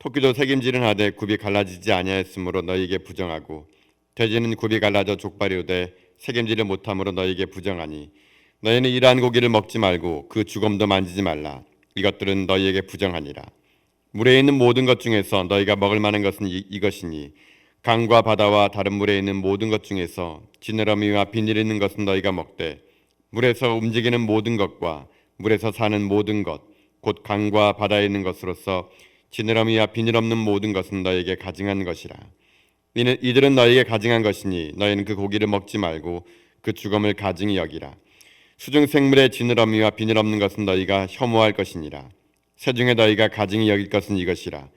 토끼도 색임질은 하되 굽이 갈라지지 아니하였으므로 너희에게 부정하고 돼지는 굽이 갈라져 족발이 되 색임질을 못함으로 너희에게 부정하니 너희는 이러한 고기를 먹지 말고 그 주검도 만지지 말라. 이것들은 너희에게 부정하니라. 물에 있는 모든 것 중에서 너희가 먹을 만한 것은 이, 이것이니 강과 바다와 다른 물에 있는 모든 것 중에서 지느러미와 비늘 있는 것은 너희가 먹되 물에서 움직이는 모든 것과 물에서 사는 모든 것 곧 강과 바다에 있는 것으로서 지느러미와 비늘 없는 모든 것은 너에게 가증한 것이라. 이들은 너에게 가증한 것이니 너희는 그 고기를 먹지 말고 그 죽음을 가증히 여기라. 수중 생물의 지느러미와 비늘 없는 것은 너희가 혐오할 것이니라. 새 중에 너희가 가증히 여길 것은 이것이라.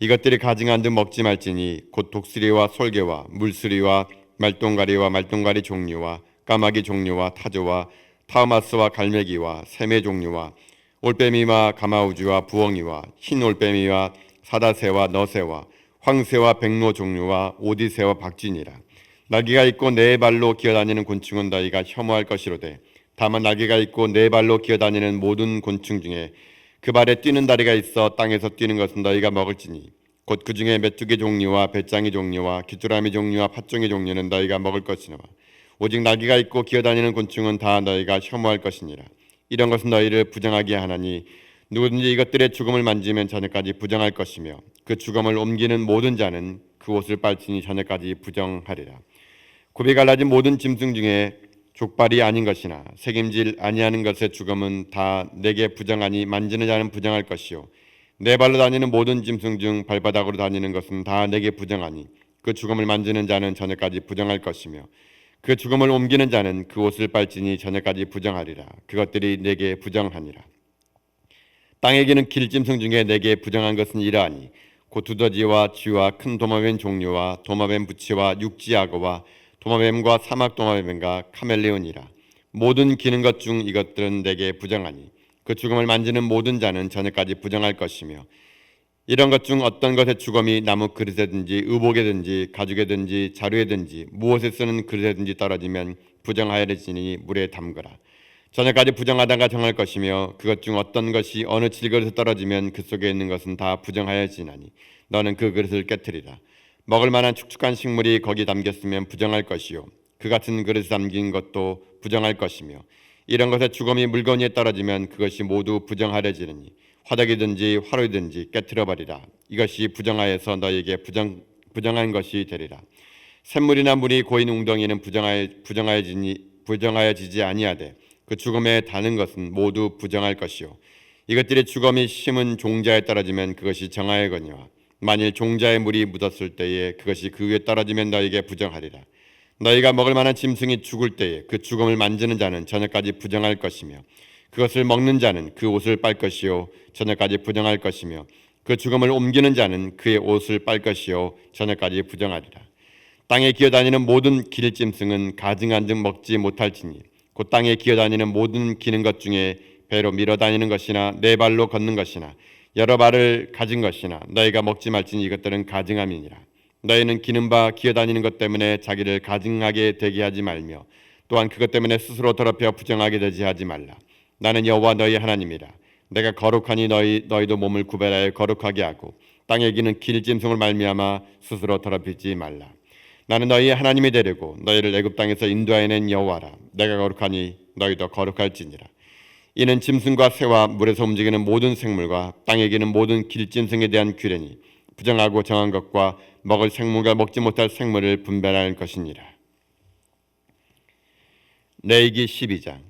이것들이 가증한 듯 먹지 말지니 곧 독수리와 솔개와 물수리와 말똥가리와 말똥가리 종류와 까마귀 종류와 타조와 타우마스와 갈매기와 새매 종류와 올빼미와 가마우주와 부엉이와 흰 올빼미와 사다새와 너새와 황새와 백로 종류와 오디새와 박진이라. 날개가 있고 네 발로 기어다니는 곤충은 너희가 혐오할 것이로되 다만 날개가 있고 네 발로 기어다니는 모든 곤충 중에 그 발에 뛰는 다리가 있어 땅에서 뛰는 것은 너희가 먹을지니 곧 그 중에 메뚜기 종류와 배짱이 종류와 귀뚜라미 종류와 팥종이 종류는 너희가 먹을 것이니와 오직 날개가 있고 기어다니는 곤충은 다 너희가 혐오할 것이니라 이런 것은 너희를 부정하게 하나니 누구든지 이것들의 죽음을 만지면 저녁까지 부정할 것이며 그 죽음을 옮기는 모든 자는 그 옷을 빨치니 저녁까지 부정하리라. 굽이 갈라진 모든 짐승 중에 족발이 아닌 것이나 책임질 아니하는 것의 죽음은 다 내게 부정하니 만지는 자는 부정할 것이요 내 발로 다니는 모든 짐승 중 발바닥으로 다니는 것은 다 내게 부정하니 그 죽음을 만지는 자는 저녁까지 부정할 것이며 그 죽음을 옮기는 자는 그 옷을 빨지니 저녁까지 부정하리라. 그것들이 내게 부정하니라. 땅에 기는 길짐승 중에 내게 부정한 것은 이러하니 곧 두더지와 쥐와 큰 도마뱀 종류와 도마뱀 부치와 육지악어와 도마뱀과 사막 도마뱀과 카멜레온이라. 모든 기는 것 중 이것들은 내게 부정하니 그 죽음을 만지는 모든 자는 저녁까지 부정할 것이며 이런 것 중 어떤 것의 죽음이 나무 그릇에든지 의복에든지 가죽에든지 자루에든지 무엇에 쓰는 그릇에든지 떨어지면 부정하여지니 물에 담그라. 저녁까지 부정하다가 정할 것이며 그것 중 어떤 것이 어느 질그릇에 떨어지면 그 속에 있는 것은 다 부정하여지나니 너는 그 그릇을 깨뜨리라. 먹을 만한 축축한 식물이 거기 담겼으면 부정할 것이요 그 같은 그릇에 담긴 것도 부정할 것이며 이런 것의 죽음이 물건 위에 떨어지면 그것이 모두 부정하려지느니 화덕이든지 화로이든지 깨뜨려 버리라. 이것이 부정하여서 너에게 부정 부정한 것이 되리라. 샘물이나 물이 고인 웅덩이는 부정하여 부정하여지니 부정하여지지 아니하되 그 죽음에 다는 것은 모두 부정할 것이요. 이것들의 죽음이 심은 종자에 떨어지면 그것이 정하여거니와 만일 종자의 물이 묻었을 때에 그것이 그 위에 떨어지면 너에게 부정하리라. 너희가 먹을 만한 짐승이 죽을 때에 그 죽음을 만지는 자는 저녁까지 부정할 것이며 그것을 먹는 자는 그 옷을 빨 것이요 저녁까지 부정할 것이며 그 죽음을 옮기는 자는 그의 옷을 빨 것이요 저녁까지 부정하리라. 땅에 기어다니는 모든 길짐승은 가증한 등 먹지 못할지니 곧 땅에 기어다니는 모든 기는 것 중에 배로 밀어다니는 것이나 네 발로 걷는 것이나 여러 발을 가진 것이나 너희가 먹지 말지니 이것들은 가증함이니라. 너희는 기는 바 기어다니는 것 때문에 자기를 가증하게 되게 하지 말며 또한 그것 때문에 스스로 더럽혀 부정하게 되지 하지 말라. 나는 여호와 너희 하나님이라. 내가 거룩하니 너희 너희도 몸을 구별하여 거룩하게 하고 땅에 기는 길짐승을 말미암아 스스로 더럽히지 말라. 나는 너희의 하나님이 되려고 너희를 애굽 땅에서 인도하여낸 여호와라. 내가 거룩하니 너희도 거룩할지니라. 이는 짐승과 새와 물에서 움직이는 모든 생물과 땅에 기는 모든 길짐승에 대한 규례니 부정하고 정한 것과 먹을 생물과 먹지 못할 생물을 분별할 것이니라. 레이기 12장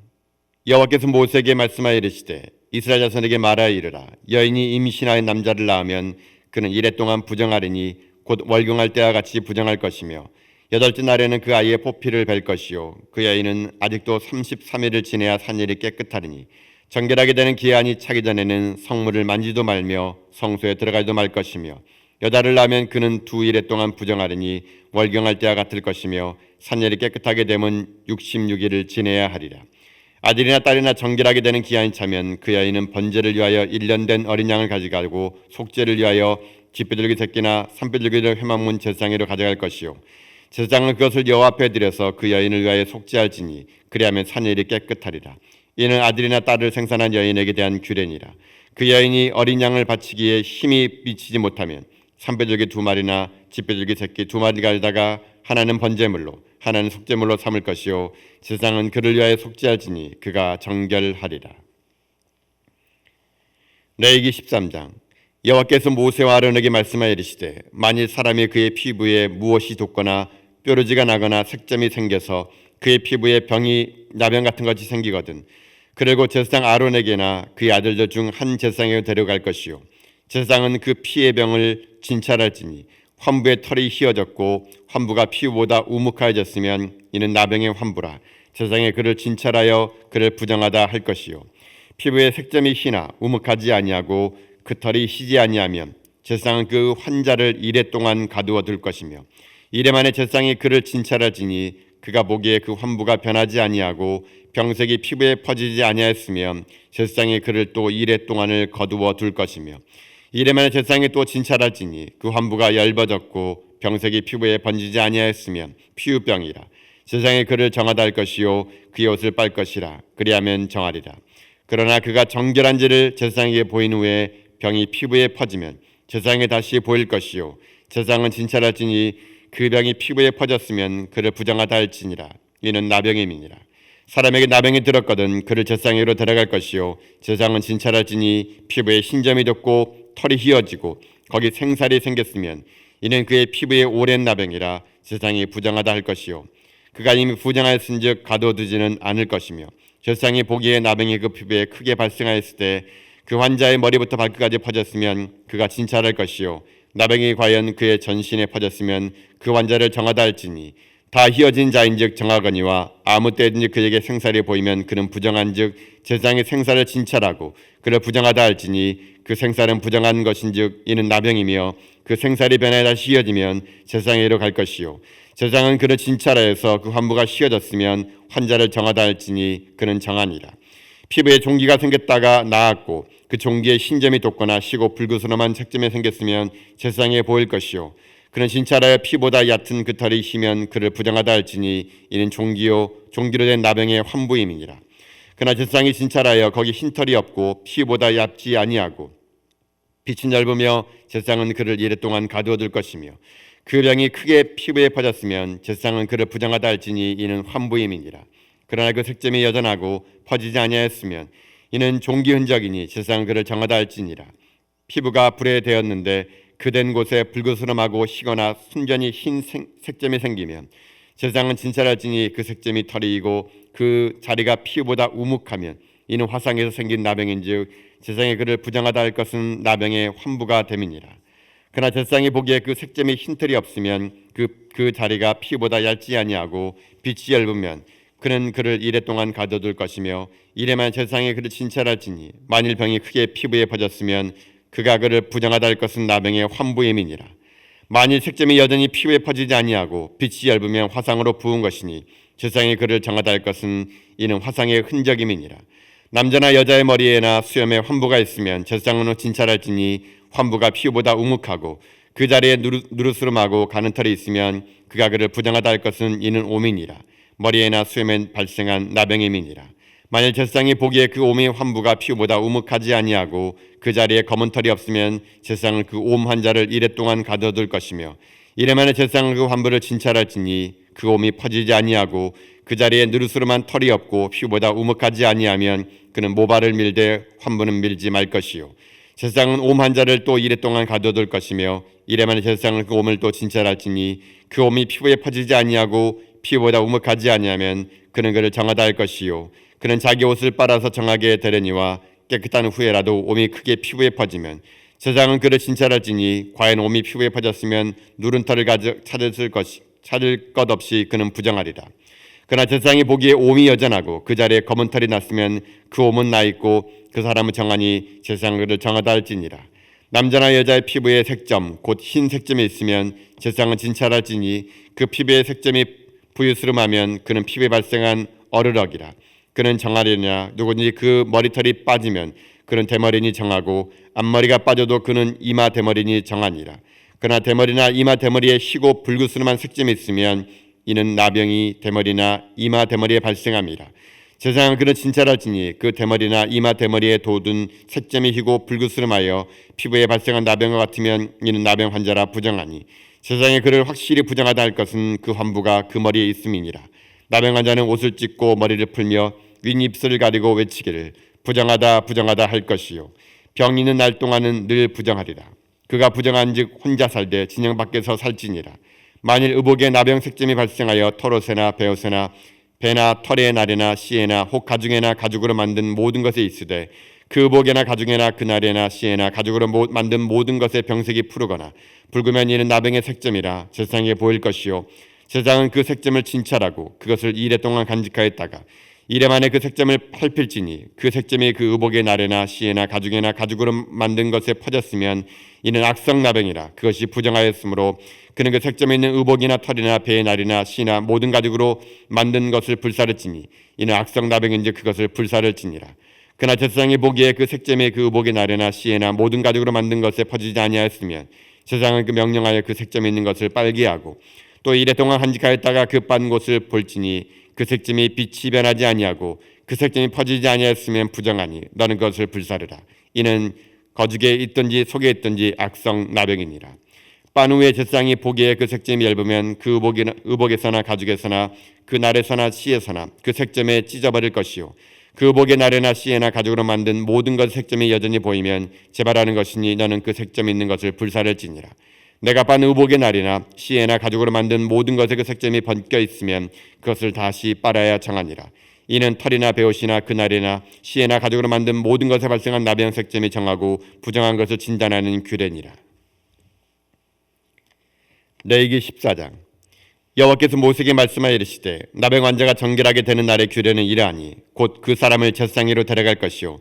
여호와께서 모세에게 말씀하여 이르시되 이스라엘 자손에게 말하여 이르라 여인이 임신하여 남자를 낳으면 그는 이래 동안 부정하리니 곧 월경할 때와 같이 부정할 것이며 여덟째 날에는 그 아이의 포피를 벨 것이요 그 여인은 아직도 33일을 지내야 산일이 깨끗하리니 정결하게 되는 기한이 차기 전에는 성물을 만지도 말며 성소에 들어가지도 말 것이며 여자를 낳으면 그는 두 일에 동안 부정하리니 월경할 때와 같을 것이며 산열이 깨끗하게 되면 66일을 지내야 하리라. 아들이나 딸이나 정결하게 되는 기한이 차면 그 여인은 번제를 위하여 1년 된 어린 양을 가져가고 속죄를 위하여 쥐뼈들기 새끼나 산뼈들기를 회막문 제사장으로 가져갈 것이요. 제사장은 그것을 여호와 앞에 드려서 그 여인을 위하여 속죄할지니 그리하면 산일이 깨끗하리라. 이는 아들이나 딸을 생산한 여인에게 대한 규례니라. 그 여인이 어린 양을 바치기에 힘이 미치지 못하면 산뼈들기 두 마리나 쥐뼈들기 새끼 두 마리 가져다가 하나는 번제물로 하나는 속죄물로 삼을 것이요 세상은 그를 위하여 속죄할지니 그가 정결하리라. 레이기 13장 여호와께서 모세와 아론에게 말씀하여 이르시되 만일 사람이 그의 피부에 무엇이 돋거나 뾰루지가 나거나 색점이 생겨서 그의 피부에 병이 나병 같은 것이 생기거든 그리고 제사장 아론에게나 그의 아들들 중 한 제사장에 데려갈 것이요 제사장은 그 피의 병을 진찰할지니 환부의 털이 휘어졌고 환부가 피부보다 우묵하여졌으면 이는 나병의 환부라. 세상에 그를 진찰하여 그를 부정하다 할 것이요. 피부에 색점이 희나 우묵하지 아니하고 그 털이 희지 아니하면 제상은 그 환자를 이래 동안 가두어 둘 것이며 이래 만에 제상이 그를 진찰할지니 그가 보기에 그 환부가 변하지 아니하고 병색이 피부에 퍼지지 아니하였으면 제상이 그를 또 이래 동안을 거두어 둘 것이며 이래만에 제상이 또 진찰할지니 그 환부가 얇아졌고 병색이 피부에 번지지 아니하였으면 피우병이라. 세상에 그를 정하다 할 것이요 그의 옷을 빨 것이라. 그리하면 정하리라. 그러나 그가 정결한지를 제사장에게 보인 후에 병이 피부에 퍼지면 제사장에 다시 보일 것이요 제사장은 진찰할지니 그 병이 피부에 퍼졌으면 그를 부정하다 할지니라. 이는 나병임이니라 사람에게 나병이 들었거든 그를 제사장으로 데려갈 것이요. 제사장은 진찰할지니 피부에 신점이 돋고 털이 휘어지고 거기 생살이 생겼으면 이는 그의 피부에 오랜 나병이라 세상이 부정하다 할 것이요. 그가 이미 부정하였은즉 가둬두지는 않을 것이며 세상이 보기에 나병이 그 피부에 크게 발생하였을 때 그 환자의 머리부터 발끝까지 퍼졌으면 그가 진찰할 것이요. 나병이 과연 그의 전신에 퍼졌으면 그 환자를 정하다 할지니 다 휘어진 자인즉 정하거니와 아무 때든지 그에게 생살이 보이면 그는 부정한즉 제사장이 생살을 진찰하고 그를 부정하다 할지니 그 생살은 부정한 것인즉 이는 나병이며 그 생살이 변해 다시 휘어지면 제사장에로 갈 것이요. 제사장은 그를 진찰하여서 그 환부가 휘어졌으면 환자를 정하다 할지니 그는 정하니라. 피부에 종기가 생겼다가 나았고 그 종기에 신점이 돋거나 시고 불구스름한 색점이 생겼으면 제사장에 보일 것이요 그는 진찰하여 피보다 얕은 그 털이 희면 그를 부정하다 할지니 이는 종기요 종기로 된 나병의 환부임이니라. 그러나 제사장이 진찰하여 거기 흰 털이 없고 피보다 얇지 아니하고 빛이 넓으며 제사장은 그를 이래 동안 가두어둘 것이며 그 병이 크게 피부에 퍼졌으면 제사장은 그를 부정하다 할지니 이는 환부임이니라. 그러나 그 색점이 여전하고 퍼지지 아니하였으면 이는 종기 흔적이니 제사장은 그를 정하다 할지니라. 피부가 불에 되었는데 그된 곳에 불그스름하고 희거나 순전히 흰 생, 색점이 생기면 제사장은 진찰할지니 그 색점이 털이고 그 자리가 피부보다 우묵하면 이는 화상에서 생긴 나병인즉 제사장이 그를 부정하다 할 것은 나병의 환부가 됨이니라. 그러나 제사장이 보기에 그 색점이 흰털이 없으면 그, 그 자리가 피보다 얇지 아니하고 빛이 얇으면 그는 그를 이래 동안 가둬둘 것이며 이래만 제사장이 그를 진찰할지니 만일 병이 크게 피부에 퍼졌으면 그가 그를 부정하다 할 것은 나병의 환부임이니라. 만일 색점이 여전히 피부에 퍼지지 아니하고 빛이 얇으면 화상으로 부은 것이니 제사장이 그를 정하다 할 것은 이는 화상의 흔적임이니라. 남자나 여자의 머리에나 수염에 환부가 있으면 제사장은 진찰할지니 환부가 피부보다 우묵하고 그 자리에 누르, 누르스름하고 가는 털이 있으면 그가 그를 부정하다 할 것은 이는 오민이라. 머리에나 수염에 발생한 나병임이니라. 만일 제사장이 보기에 그 옴의 환부가 피부보다 우묵하지 아니하고 그 자리에 검은 털이 없으면 제사장은 그 옴 환자를 이래 동안 가둬둘 것이며 이래만에 제사장은 그 환부를 진찰할지니 그 옴이 퍼지지 아니하고 그 자리에 누르스름한 털이 없고 피부보다 우묵하지 아니하면 그는 모발을 밀되 환부는 밀지 말 것이요. 제사장은 옴 환자를 또 이래 동안 가둬둘 것이며 이래만에 제사장은 그 옴을 또 진찰할지니 그 옴이 피부에 퍼지지 아니하고 피부보다 우묵하지 아니하면 그는 그를 정하다 할 것이요 그는 자기 옷을 빨아서 정하게 되려니와 깨끗한 후에라도 옴이 크게 피부에 퍼지면 제사장은 그를 진찰할지니 과연 옴이 피부에 퍼졌으면 누른 털을 가져 찾을 것 찾을 것 없이 그는 부정하리라. 그러나 제사장이 보기에 옴이 여전하고 그 자리에 검은 털이 났으면 그 옴은 나 있고 그 사람은 정하니 제사장은 그를 정하다 할지니라. 남자나 여자의 피부에 색점 곧 흰 색점이 있으면 제사장은 진찰할지니 그 피부의 색점이 부유스름하면 그는 피부에 발생한 어르럭이라. 그는 정하리냐? 누구든지 그 머리털이 빠지면 그는 대머리니 정하고 앞머리가 빠져도 그는 이마 대머리니 정하니라. 그러나 대머리나 이마 대머리에 희고 불구스름한 색점이 있으면 이는 나병이 대머리나 이마 대머리에 발생함이라 제사장은 그를 진찰할지니 그 대머리나 이마 대머리에 돋은 색점이 희고 불구스름하여 피부에 발생한 나병과 같으면 이는 나병 환자라 부정하니 세상에 그를 확실히 부정하다 할 것은 그 환부가 그 머리에 있음이니라. 나병 환자는 옷을 찢고 머리를 풀며 윗입술을 가리고 외치기를 부정하다 부정하다 할 것이요. 병 있는 날 동안은 늘 부정하리라. 그가 부정한즉 혼자 살되 진영 밖에서 살지니라. 만일 의복에 나병 색점이 발생하여 털옷에나 베옷에나 배나 털의 날에나 씨에나 혹 가죽에나 가죽으로 만든 모든 것에 있으되 그 의복에나 가죽에나 그날에나 씨에나 가죽으로 모- 만든 모든 것에 병색이 푸르거나 붉으면 이는 나병의 색점이라 세상에 보일 것이요. 세상은 그 색점을 진찰하고 그것을 이래 동안 간직하였다가 이래 만에 그 색점을 펄필지니 그 색점이 그 의복의 날에나 씨에나 가죽에나 가죽으로 만든 것에 퍼졌으면 이는 악성 나병이라 그것이 부정하였으므로 그는 그 색점에 있는 의복이나 털이나 배의 날이나 씨나 모든 가죽으로 만든 것을 불사를지니 이는 악성 나병인지 그것을 불사를지니라. 그나 제사장이 보기에 그 색점의 그 의복의 날에나 씨에나 모든 가죽으로 만든 것에 퍼지지 아니하였으면 제사장은 그 명령하여 그 색점에 있는 것을 빨게 하고 또 이래 동안 한직하였다가 그 빤 곳을 볼지니 그 색점이 빛이 변하지 아니하고 그 색점이 퍼지지 아니하였으면 부정하니 너는 그것을 불사르라. 이는 거죽에 있든지 속에 있든지 악성 나병이니라. 빤 후에 제사장이 보기에 그 색점이 얇으면 그 의복이나, 의복에서나 가죽에서나 그 날에서나 씨에서나 그 색점에 찢어버릴 것이요. 그 의복의 날에나 씨에나 가죽으로 만든 모든 것 색점이 여전히 보이면 재발하는 것이니 너는 그 색점이 있는 것을 불사를지니라 내가 빤 의복의 날이나 씨에나 가죽으로 만든 모든 것에 그 색점이 번껴 있으면 그것을 다시 빨아야 정하니라. 이는 털이나 베옷이나 그날이나 씨에나 가죽으로 만든 모든 것에 발생한 나병 색점이 정하고 부정한 것을 진단하는 규례니라. 레이기 14장. 여호와께서 모세에게 말씀하여 이르시되 나병 환자가 정결하게 되는 날의 규례는 이러하니 곧 그 사람을 제사장으로 데려갈 것이요.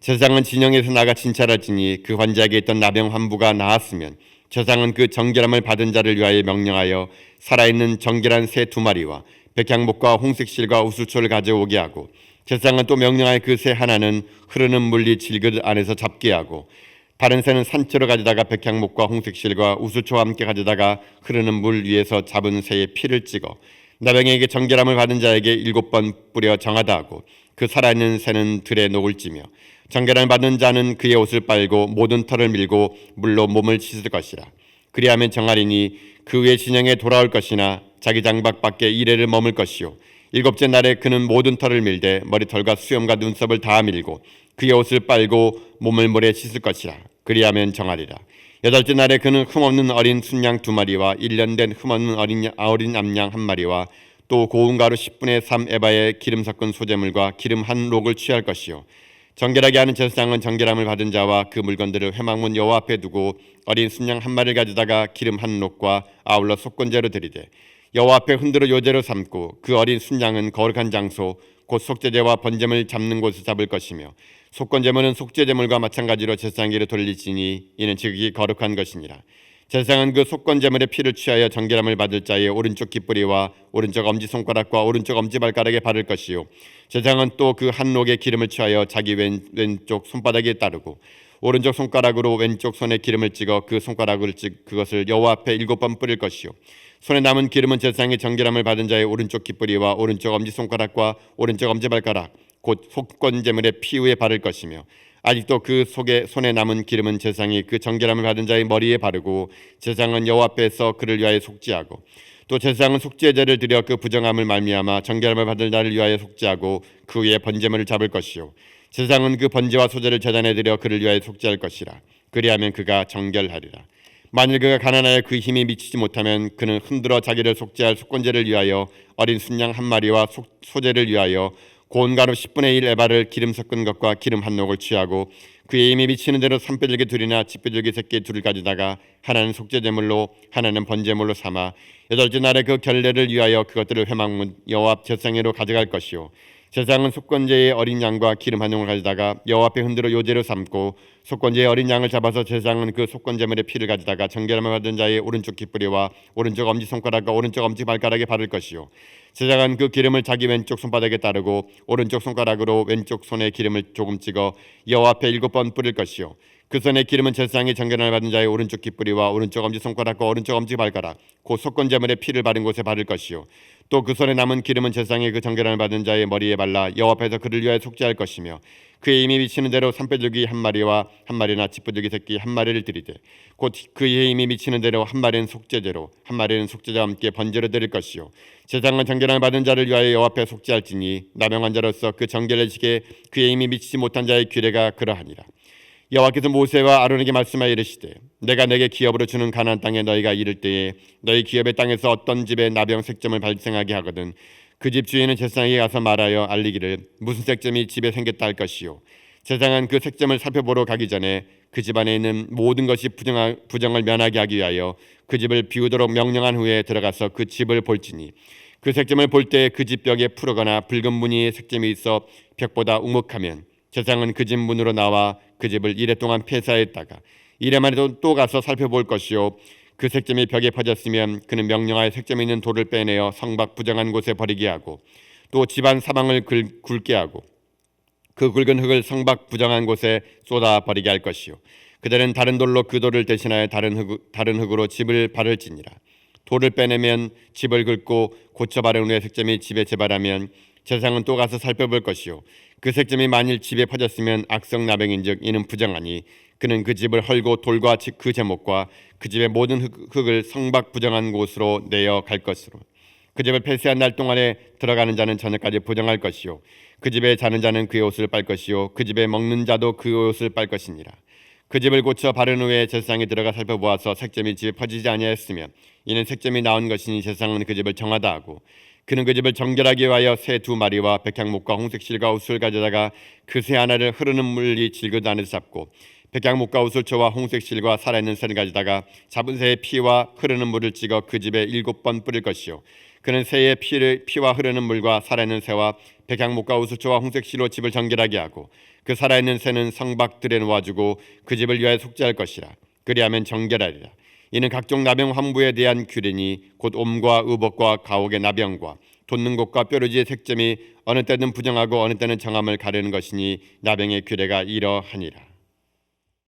제사장은 진영에서 나가 진찰할지니 그 환자에게 있던 나병 환부가 나았으면 제사장은 그 정결함을 받은 자를 위하여 명령하여 살아있는 정결한 새 두 마리와 백향목과 홍색실과 우수초를 가져오게 하고 제사장은 또 명령하여 그 새 하나는 흐르는 물리 질그릇 안에서 잡게 하고 다른 새는 산채로 가져다가 백향목과 홍색실과 우수초와 함께 가져다가 흐르는 물 위에서 잡은 새의 피를 찍어 나병에게 정결함을 받은 자에게 일곱 번 뿌려 정하다 하고 그 살아있는 새는 들에 녹을 찌며 정결함을 받은 자는 그의 옷을 빨고 모든 털을 밀고 물로 몸을 씻을 것이라. 그리하면 정하리니 그 후에 진영에 돌아올 것이나 자기 장박 밖에 이래를 머물 것이요. 일곱째 날에 그는 모든 털을 밀되 머리털과 수염과 눈썹을 다 밀고 그의 옷을 빨고 몸을 물에 씻을 것이라. 그리하면 정하리라. 여덟째 날에 그는 흠없는 어린 순양 두 마리와 일년된 흠없는 어린 야- 어린 암양 한 마리와 또 고운 가루 10분의 3 에바의 기름 섞은 소재물과 기름 한 록을 취할 것이요 정결하게 하는 제사장은 정결함을 받은 자와 그 물건들을 회막문 여호와 앞에 두고 어린 순양 한 마리를 가져다가 기름 한 록과 아울러 속건제로 드리되 여호와 앞에 흔들어 요제로 삼고 그 어린 순양은 거룩한 장소 곧 속죄제와 번제물 잡는 곳을 잡을 것이며 속건제물은 속죄제물과 마찬가지로 제사장에게 돌리지니 이는 지극히 거룩한 것이니라 제사장은 그 속건제물의 피를 취하여 정결함을 받을 자의 오른쪽 깃뿌리와 오른쪽 엄지 손가락과 오른쪽 엄지 발가락에 바를 것이요. 제사장은 또 그한 록의 기름을 취하여 자기 왼, 왼쪽 손바닥에 따르고 오른쪽 손가락으로 왼쪽 손에 기름을 찍어 그 손가락을 찍 그것을 여호와 앞에 일곱 번 뿌릴 것이요. 손에 남은 기름은 제사장의 정결함을 받은 자의 오른쪽 깃뿌리와 오른쪽 엄지 손가락과 오른쪽 엄지 발가락 곧 속건제물의 피 위에 바를 것이며 아직도 그 속에 손에 남은 기름은 제사장이 그 정결함을 받은 자의 머리에 바르고 제사장은 여호와 앞에서 그를 위하여 속죄하고 또 제사장은 속죄 제를 드려 그 부정함을 말미암아 정결함을 받을 자를 위하여 속죄하고 그 위에 번제물을 잡을 것이요. 제사장은 그 번제와 소제를 제단에 드려 그를 위하여 속죄할 것이라. 그리하면 그가 정결하리라. 만일 그가 가난하여 그 힘이 미치지 못하면 그는 흔들어 자기를 속죄할 속건제를 위하여 어린 순양 한 마리와 속, 소제를 위하여 고운 가루 10분의 1 에바를 기름 섞은 것과 기름 한 녹을 취하고 그의 힘이 미치는 대로 산뼈들기 둘이나 집뼈들기 새끼 둘을 가져다가 하나는 속죄제물로 하나는 번제물로 삼아 여덟째 날에 그 결례를 위하여 그것들을 회막문 여호와 앞 제상회로 가져갈 것이요 제사장은 속건제의 어린 양과 기름 한 용을 가져다가 여호와 앞에 흔들어 요제로 삼고 속건제의 어린 양을 잡아서 제사장은 그 속건제물의 피를 가져다가 정결함을 받은 자의 오른쪽 깃뿌리와 오른쪽 엄지 손가락과 오른쪽 엄지 발가락에 바를 것이요. 제사장은 그 기름을 자기 왼쪽 손바닥에 따르고 오른쪽 손가락으로 왼쪽 손에 기름을 조금 찍어 여호와 앞에 일곱 번 뿌릴 것이요 그 손에 기름은 제사장이 정결함을 받은 자의 오른쪽 깃뿌리와 오른쪽 엄지 손가락과 오른쪽 엄지 발가락 곧 속건제물의 피를 바른 곳에 바를 것이요. 또 그 손에 남은 기름은 제사장이 그 정결함을 받은 자의 머리에 발라 여호와 앞에서 그를 위하여 속죄할 것이며 그의 힘이 미치는 대로 산뼈들기 한 마리와 한 마리나 지푸들기 새끼 한 마리를 드리되 곧 그의 힘이 미치는 대로 한 마리는 속죄제로 한 마리는 속죄자와 함께 번제로 드릴 것이요. 제사장은 정결함을 받은 자를 위하여 여호와 앞에 속죄할지니 나병한 자로서 그 정결의 지게 그의 힘이 미치지 못한 자의 규례가 그러하니라 여호와께서 모세와 아론에게 말씀하여 이르시되 내가 내게 기업으로 주는 가나안 땅에 너희가 이를 때에 너희 기업의 땅에서 어떤 집에 나병 색점을 발생하게 하거든 그 집 주인은 제사장에게 가서 말하여 알리기를 무슨 색점이 집에 생겼다 할 것이요? 제사장은 그 색점을 살펴보러 가기 전에 그 집 안에 있는 모든 것이 부정하, 부정을 면하게 하기 위하여 그 집을 비우도록 명령한 후에 들어가서 그 집을 볼지니 그 색점을 볼 때 그 집 벽에 푸르거나 붉은 무늬의 색점이 있어 벽보다 우묵하면 제사장은 그 집 문으로 나와 그 집을 이래 동안 폐사했다가 이래 만에도 또 가서 살펴볼 것이요. 그 색점이 벽에 퍼졌으면 그는 명령하여 색점이 있는 돌을 빼내어 성박 부정한 곳에 버리게 하고 또 집안 사방을 긁, 굵게 하고 그 굵은 흙을 성박 부정한 곳에 쏟아 버리게 할 것이요. 그들은 다른 돌로 그 돌을 대신하여 다른 흙 다른 흙으로 집을 바를지니라. 돌을 빼내면 집을 긁고 고쳐 바른 후에 색점이 집에 재발하면 제사장은 또 가서 살펴볼 것이요 그 색점이 만일 집에 퍼졌으면 악성 나병인즉 이는 부정하니 그는 그 집을 헐고 돌과 그 제목과 그 집의 모든 흙, 을 성박 부정한 곳으로 내어 갈 것으로. 그 집을 폐쇄한 날 동안에 들어가는 자는 저녁까지 부정할 것이요 그 집에 자는 자는 그의 옷을 빨 것이요 그 집에 먹는 자도 그 옷을 빨 것이니라. 그 집을 고쳐 바른 후에 제사장이 들어가 살펴보아서 색점이 집에 퍼지지 아니하였으면 이는 색점이 나온 것이니 제사장은 그 집을 정하다 하고 그는 그 집을 정결하게 위하여 새 두 마리와 백향목과 홍색실과 옷을 가져다가 그 새 하나를 흐르는 물이 질긋 안에 잡고 백향목과 우슬초와 홍색실과 살아있는 새를 가져다가 잡은 새의 피와 흐르는 물을 찍어 그 집에 일곱 번 뿌릴 것이요. 그는 새의 피를 피와 흐르는 물과 살아있는 새와 백향목과 우슬초와 홍색실로 집을 정결하게 하고 그 살아있는 새는 성박들에 놓아주고 그 집을 위하여 속죄할 것이라. 그리하면 정결하리라 이는 각종 나병 환부에 대한 규례니 곧 옴과 의복과 가옥의 나병과 돋는 곳과 뾰루지의 색점이 어느 때는 부정하고 어느 때는 정함을 가르는 것이니 나병의 규례가 이러하니라